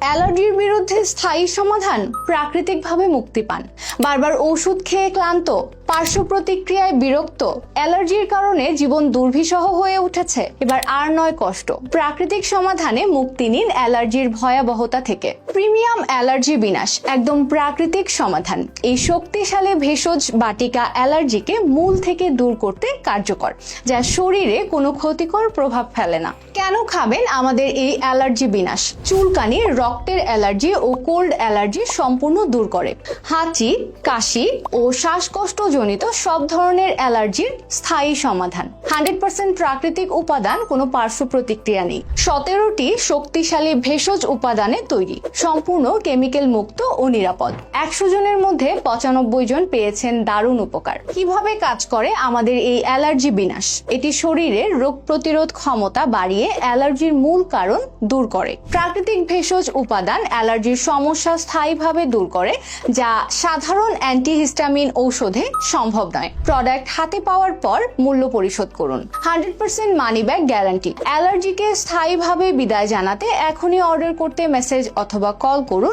অ্যালার্জির বিরুদ্ধে স্থায়ী সমাধান, প্রাকৃতিকভাবে মুক্তি পান। বারবার ওষুধ খেয়ে ক্লান্ত, পার্শ্ব প্রতিক্রিয়ায় বিরক্ত, অ্যালার্জির কারণে জীবন দুর্বিষহ হয়ে উঠেছে। এবার আর নয় কষ্ট। প্রাকৃতিক সমাধানে মুক্তি নিন অ্যালার্জির ভয়াবহতা থেকে। প্রিমিয়াম অ্যালার্জি বিনাশ, একদম প্রাকৃতিক সমাধান। এই শক্তিশালী ভেষজ বাটিকা অ্যালার্জিকে মূল থেকে দূর করতে কার্যকর, যা শরীরে কোনো ক্ষতিকর প্রভাব ফেলে না। কেন খাবেন আমাদের এই অ্যালার্জি বিনাশ? চুলকানি রক্তের অ্যালার্জি ও কোল্ড অ্যালার্জি সম্পূর্ণ দূর করে। হাঁচি, কাশি ও শ্বাসকষ্টজনিত সব ধরনের অ্যালার্জির স্থায়ী সমাধান। হান্ড্রেড পার্সেন্ট প্রাকৃতিক উপাদান, কোনো পার্শ্ব প্রতিক্রিয়া নেই। সতেরোটি শক্তিশালী ভেষজ উপাদানে তৈরি, সম্পূর্ণ কেমিক্যাল মুক্ত ও নিরাপদ। একশো জনের মধ্যে পঁচানব্বই জন পেয়েছেন দারুণ উপকার। কীভাবে কাজ করে আমাদের এই অ্যালার্জি বিনাশ? এটি শরীরের রোগ প্রতিরোধ ক্ষমতা বাড়িয়ে অ্যালার্জির মূল কারণ দূর করে। প্রাকৃতিক ভেষজ উপাদান অ্যালার্জির সমস্যা স্থায়ীভাবে দূর করে, যা সাধারণ অ্যান্টিহিস্টামিন ঔষধে সম্ভব নয়। প্রোডাক্ট হাতে পাওয়ার পর মূল্য পরিশোধ করুন। Hundred percent money back guarantee. অ্যালার্জিকে স্থায়ীভাবে বিদায় জানাতে এখনই অর্ডার করতে মেসেজ অথবা কল করুন।